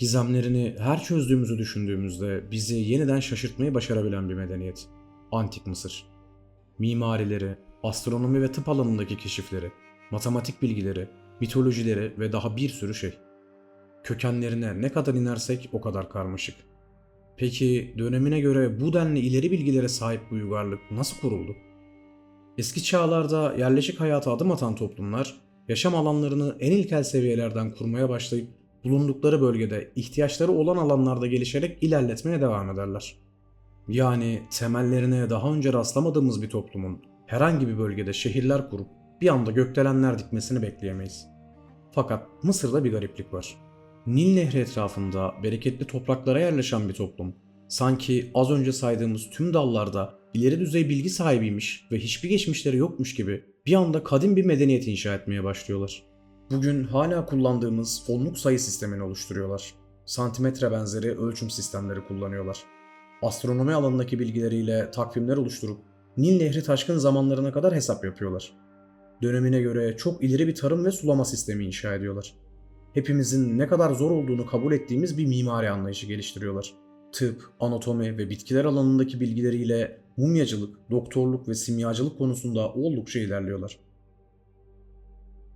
Gizemlerini her çözdüğümüzü düşündüğümüzde bizi yeniden şaşırtmayı başarabilen bir medeniyet. Antik Mısır. Mimarileri, astronomi ve tıp alanındaki keşifleri, matematik bilgileri, mitolojileri ve daha bir sürü şey. Kökenlerine ne kadar inersek o kadar karmaşık. Peki dönemine göre bu denli ileri bilgilere sahip bu uygarlık nasıl kuruldu? Eski çağlarda yerleşik hayata adım atan toplumlar, yaşam alanlarını en ilkel seviyelerden kurmaya başlayıp bulundukları bölgede ihtiyaçları olan alanlarda gelişerek ilerletmeye devam ederler. Yani temellerine daha önce rastlamadığımız bir toplumun herhangi bir bölgede şehirler kurup bir anda gökdelenler dikmesini bekleyemeyiz. Fakat Mısır'da bir gariplik var. Nil Nehri etrafında bereketli topraklara yerleşen bir toplum, sanki az önce saydığımız tüm dallarda ileri düzey bilgi sahibiymiş ve hiçbir geçmişleri yokmuş gibi bir anda kadim bir medeniyet inşa etmeye başlıyorlar. Bugün hala kullandığımız onluk sayı sistemini oluşturuyorlar. Santimetre benzeri ölçüm sistemleri kullanıyorlar. Astronomi alanındaki bilgileriyle takvimler oluşturup Nil Nehri taşkın zamanlarına kadar hesap yapıyorlar. Dönemine göre çok ileri bir tarım ve sulama sistemi inşa ediyorlar. Hepimizin ne kadar zor olduğunu kabul ettiğimiz bir mimari anlayışı geliştiriyorlar. Tıp, anatomi ve bitkiler alanındaki bilgileriyle mumyacılık, doktorluk ve simyacılık konusunda oldukça ilerliyorlar.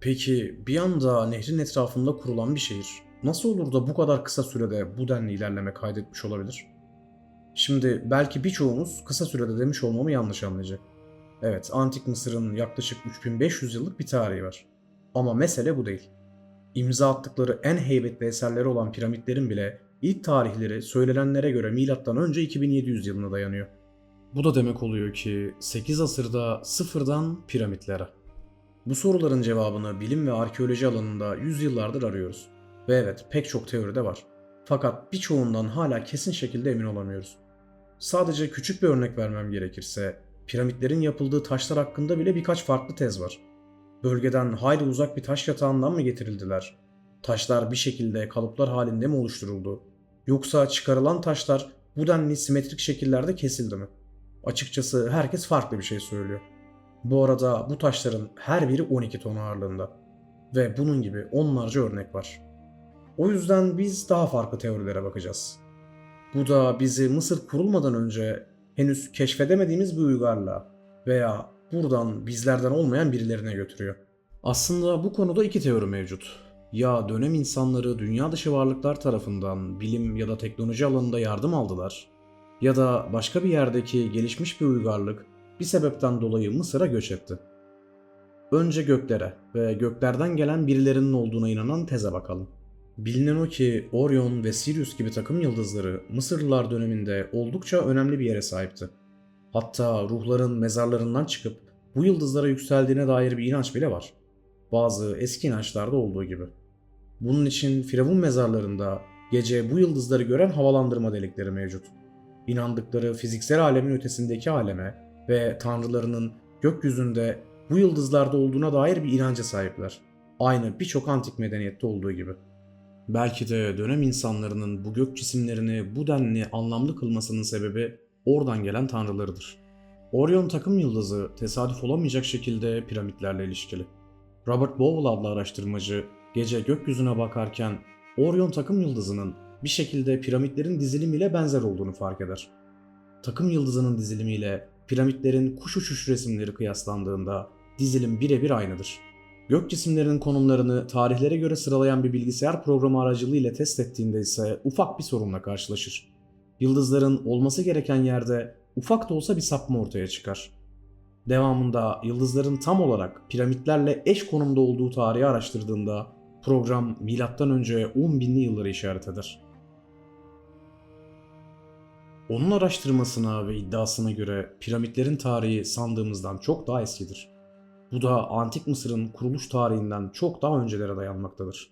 Peki bir anda nehrin etrafında kurulan bir şehir nasıl olur da bu kadar kısa sürede bu denli ilerleme kaydetmiş olabilir? Şimdi belki birçoğumuz kısa sürede demiş olmamı yanlış anlayacak. Evet, Antik Mısır'ın yaklaşık 3500 yıllık bir tarihi var. Ama mesele bu değil. İmza attıkları en heybetli eserleri olan piramitlerin bile ilk tarihleri söylenenlere göre milattan önce 2700 yılına dayanıyor. Bu da demek oluyor ki 8 asırda sıfırdan piramitlere. Bu soruların cevabını bilim ve arkeoloji alanında yüzyıllardır arıyoruz. Ve evet pek çok teori de var. Fakat birçoğundan hala kesin şekilde emin olamıyoruz. Sadece küçük bir örnek vermem gerekirse piramitlerin yapıldığı taşlar hakkında bile birkaç farklı tez var. Bölgeden hayli uzak bir taş yatağından mı getirildiler? Taşlar bir şekilde kalıplar halinde mi oluşturuldu? Yoksa çıkarılan taşlar bu denli simetrik şekillerde kesildi mi? Açıkçası herkes farklı bir şey söylüyor. Bu arada bu taşların her biri 12 ton ağırlığında. Ve bunun gibi onlarca örnek var. O yüzden biz daha farklı teorilere bakacağız. Bu da bizi Mısır kurulmadan önce henüz keşfedemediğimiz bir uygarlığa veya buradan bizlerden olmayan birilerine götürüyor. Aslında bu konuda iki teori mevcut. Ya dönem insanları dünya dışı varlıklar tarafından bilim ya da teknoloji alanında yardım aldılar ya da başka bir yerdeki gelişmiş bir uygarlık bir sebepten dolayı Mısır'a göç etti. Önce göklere ve göklerden gelen birilerinin olduğuna inanan teze bakalım. Bilinen o ki Orion ve Sirius gibi takım yıldızları Mısırlılar döneminde oldukça önemli bir yere sahipti. Hatta ruhların mezarlarından çıkıp bu yıldızlara yükseldiğine dair bir inanç bile var. Bazı eski inançlarda olduğu gibi. Bunun için Firavun mezarlarında gece bu yıldızları gören havalandırma delikleri mevcut. İnandıkları fiziksel alemin ötesindeki aleme ve tanrılarının gökyüzünde bu yıldızlarda olduğuna dair bir inanca sahipler. Aynı birçok antik medeniyette olduğu gibi. Belki de dönem insanlarının bu gök cisimlerini bu denli anlamlı kılmasının sebebi oradan gelen tanrılarıdır. Orion takım yıldızı tesadüf olamayacak şekilde piramitlerle ilişkili. Robert Bowell adlı araştırmacı gece gökyüzüne bakarken Orion takım yıldızının bir şekilde piramitlerin dizilimiyle benzer olduğunu fark eder. Takım yıldızının dizilimiyle piramitlerin kuş uçuş resimleri kıyaslandığında dizilim birebir aynıdır. Gök cisimlerinin konumlarını tarihlere göre sıralayan bir bilgisayar programı aracılığıyla test ettiğinde ise ufak bir sorunla karşılaşır. Yıldızların olması gereken yerde ufak da olsa bir sapma ortaya çıkar. Devamında yıldızların tam olarak piramitlerle eş konumda olduğu tarihi araştırdığında program önce 10 binli yılları işaret eder. Onun araştırmasına ve iddiasına göre piramitlerin tarihi sandığımızdan çok daha eskidir. Bu da Antik Mısır'ın kuruluş tarihinden çok daha öncelere dayanmaktadır.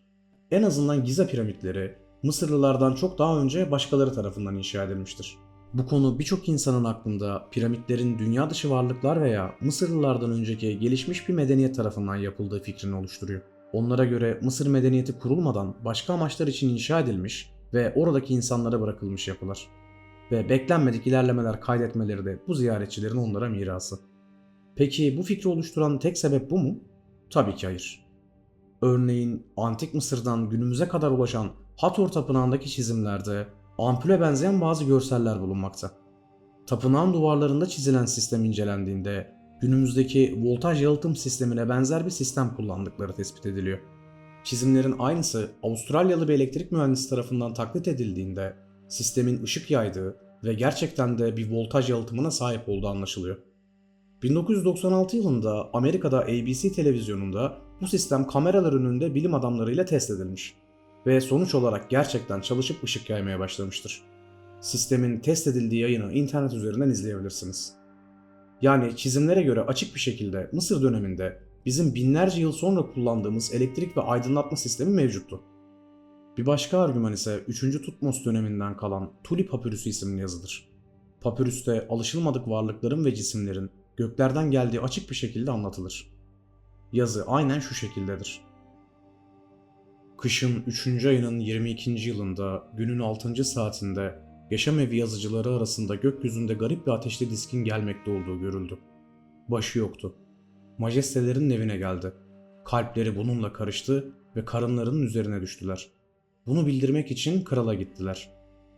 En azından Giza piramitleri Mısırlılardan çok daha önce başkaları tarafından inşa edilmiştir. Bu konu birçok insanın aklında piramitlerin dünya dışı varlıklar veya Mısırlılardan önceki gelişmiş bir medeniyet tarafından yapıldığı fikrini oluşturuyor. Onlara göre Mısır medeniyeti kurulmadan başka amaçlar için inşa edilmiş ve oradaki insanlara bırakılmış yapılar. Ve beklenmedik ilerlemeler kaydetmeleri de bu ziyaretçilerin onlara mirası. Peki bu fikri oluşturan tek sebep bu mu? Tabii ki hayır. Örneğin Antik Mısır'dan günümüze kadar ulaşan Hathor Tapınağı'ndaki çizimlerde ampule benzeyen bazı görseller bulunmakta. Tapınağın duvarlarında çizilen sistem incelendiğinde günümüzdeki voltaj yalıtım sistemine benzer bir sistem kullandıkları tespit ediliyor. Çizimlerin aynısı Avustralyalı bir elektrik mühendisi tarafından taklit edildiğinde sistemin ışık yaydığı ve gerçekten de bir voltaj yalıtımına sahip olduğu anlaşılıyor. 1996 yılında Amerika'da ABC televizyonunda bu sistem kameralar önünde bilim adamlarıyla test edilmiş ve sonuç olarak gerçekten çalışıp ışık yaymaya başlamıştır. Sistemin test edildiği yayını internet üzerinden izleyebilirsiniz. Yani çizimlere göre açık bir şekilde Mısır döneminde bizim binlerce yıl sonra kullandığımız elektrik ve aydınlatma sistemi mevcuttu. Bir başka argüman ise 3. Tutmos döneminden kalan Tuli Papürüsü isimli yazıdır. Papürüste alışılmadık varlıkların ve cisimlerin göklerden geldiği açık bir şekilde anlatılır. Yazı aynen şu şekildedir. Kışın 3. ayının 22. yılında günün 6. saatinde yaşam evi yazıcıları arasında gökyüzünde garip bir ateşli diskin gelmekte olduğu görüldü. Başı yoktu. Majestelerin evine geldi. Kalpleri bununla karıştı ve karınlarının üzerine düştüler. Bunu bildirmek için krala gittiler.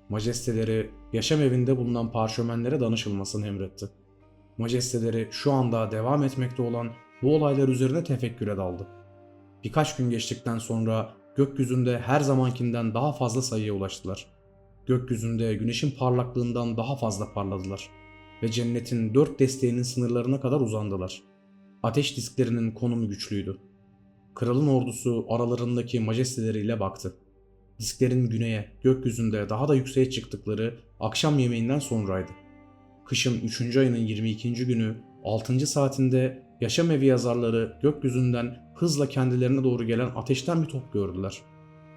Majesteleri yaşam evinde bulunan parşömenlere danışılmasını emretti. Majesteleri şu anda devam etmekte olan bu olaylar üzerine tefekküre daldı. Birkaç gün geçtikten sonra gökyüzünde her zamankinden daha fazla sayıya ulaştılar. Gökyüzünde güneşin parlaklığından daha fazla parladılar ve cennetin dört desteğinin sınırlarına kadar uzandılar. Ateş disklerinin konumu güçlüydü. Kralın ordusu aralarındaki majesteleriyle baktı. Disklerin güneye, gökyüzünde daha da yükseğe çıktıkları akşam yemeğinden sonraydı. Kışın 3. ayının 22. günü 6. saatinde yaşam evi yazarları gökyüzünden hızla kendilerine doğru gelen ateşten bir top gördüler.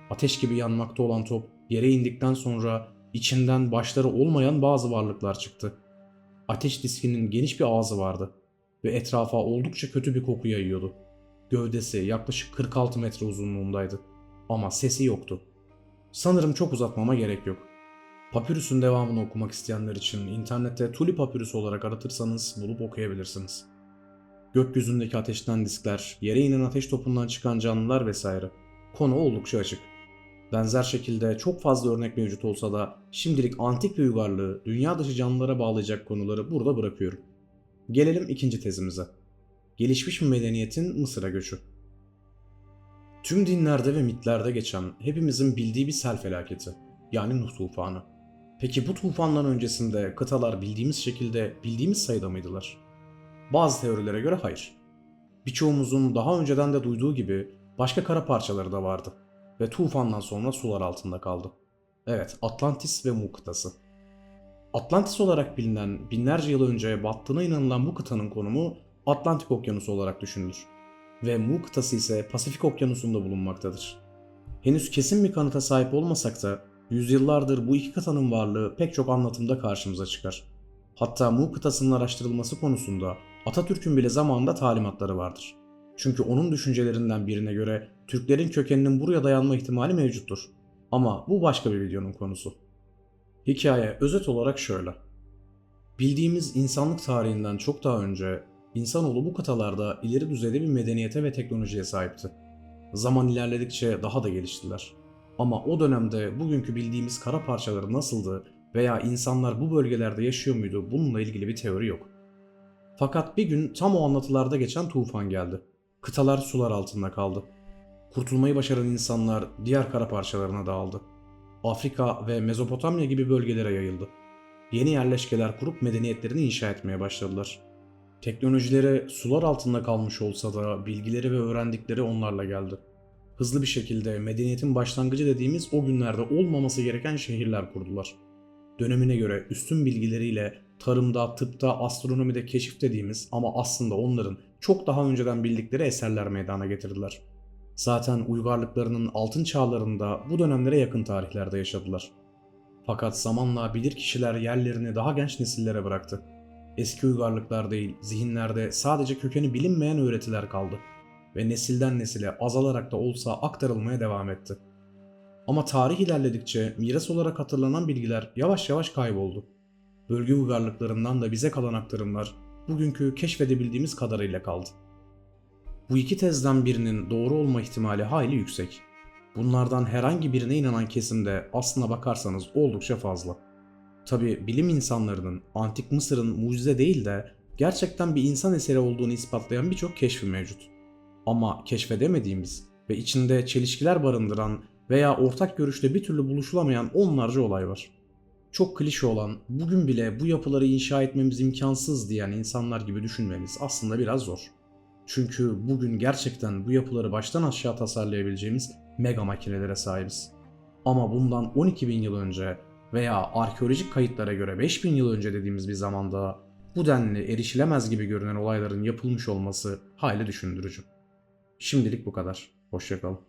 Ateş gibi yanmakta olan top yere indikten sonra içinden başları olmayan bazı varlıklar çıktı. Ateş diskinin geniş bir ağzı vardı ve etrafa oldukça kötü bir koku yayıyordu. Gövdesi yaklaşık 46 metre uzunluğundaydı ama sesi yoktu. Sanırım çok uzatmama gerek yok. Papyrus'un devamını okumak isteyenler için internette Tuli Papyrus olarak aratırsanız bulup okuyabilirsiniz. Gökyüzündeki ateşten diskler, yere inen ateş topundan çıkan canlılar vesaire. Konu oldukça açık. Benzer şekilde çok fazla örnek mevcut olsa da şimdilik antik bir uygarlığı dünya dışı canlılara bağlayacak konuları burada bırakıyorum. Gelelim ikinci tezimize. Gelişmiş bir medeniyetin Mısır'a göçü. Tüm dinlerde ve mitlerde geçen hepimizin bildiği bir sel felaketi. Yani Nuh tufanı. Peki bu tufandan öncesinde kıtalar bildiğimiz şekilde bildiğimiz sayıda mıydılar? Bazı teorilere göre hayır. Birçoğumuzun daha önceden de duyduğu gibi başka kara parçaları da vardı ve tufandan sonra sular altında kaldı. Evet, Atlantis ve Mu kıtası. Atlantis olarak bilinen binlerce yıl önce battığına inanılan bu kıtanın konumu Atlantik Okyanusu olarak düşünülür ve Mu kıtası ise Pasifik Okyanusu'nda bulunmaktadır. Henüz kesin bir kanıta sahip olmasak da yüzyıllardır bu iki kıtanın varlığı pek çok anlatımda karşımıza çıkar. Hatta Mu kıtasının araştırılması konusunda Atatürk'ün bile zamanında talimatları vardır. Çünkü onun düşüncelerinden birine göre Türklerin kökeninin buraya dayanma ihtimali mevcuttur. Ama bu başka bir videonun konusu. Hikaye özet olarak şöyle. Bildiğimiz insanlık tarihinden çok daha önce insanoğlu bu kıtalarda ileri düzeyde bir medeniyete ve teknolojiye sahipti. Zaman ilerledikçe daha da geliştiler. Ama o dönemde bugünkü bildiğimiz kara parçaları nasıldı veya insanlar bu bölgelerde yaşıyor muydu bununla ilgili bir teori yok. Fakat bir gün tam o anlatılarda geçen tufan geldi. Kıtalar sular altında kaldı. Kurtulmayı başaran insanlar diğer kara parçalarına dağıldı. Afrika ve Mezopotamya gibi bölgelere yayıldı. Yeni yerleşkeler kurup medeniyetlerini inşa etmeye başladılar. Teknolojileri sular altında kalmış olsa da bilgileri ve öğrendikleri onlarla geldi. Hızlı bir şekilde medeniyetin başlangıcı dediğimiz o günlerde olmaması gereken şehirler kurdular. Dönemine göre üstün bilgileriyle tarımda, tıpta, astronomide keşif dediğimiz ama aslında onların çok daha önceden bildikleri eserler meydana getirdiler. Zaten uygarlıklarının altın çağlarında bu dönemlere yakın tarihlerde yaşadılar. Fakat zamanla bilir kişiler yerlerini daha genç nesillere bıraktı. Eski uygarlıklar değil, zihinlerde sadece kökeni bilinmeyen öğretiler kaldı ve nesilden nesile azalarak da olsa aktarılmaya devam etti. Ama tarih ilerledikçe miras olarak hatırlanan bilgiler yavaş yavaş kayboldu. Bölge uygarlıklarından da bize kalan aktarımlar bugünkü keşfedebildiğimiz kadarıyla kaldı. Bu iki tezden birinin doğru olma ihtimali hayli yüksek. Bunlardan herhangi birine inanan kesimde aslına bakarsanız oldukça fazla. Tabi bilim insanlarının antik Mısır'ın mucize değil de gerçekten bir insan eseri olduğunu ispatlayan birçok keşfi mevcut. Ama keşfedemediğimiz ve içinde çelişkiler barındıran veya ortak görüşte bir türlü buluşulamayan onlarca olay var. Çok klişe olan, bugün bile bu yapıları inşa etmemiz imkansız diyen insanlar gibi düşünmeniz aslında biraz zor. Çünkü bugün gerçekten bu yapıları baştan aşağı tasarlayabileceğimiz mega makinelere sahibiz. Ama bundan 12 bin yıl önce veya arkeolojik kayıtlara göre 5000 yıl önce dediğimiz bir zamanda bu denli erişilemez gibi görünen olayların yapılmış olması hayli düşündürücü. Şimdilik bu kadar. Hoşçakalın.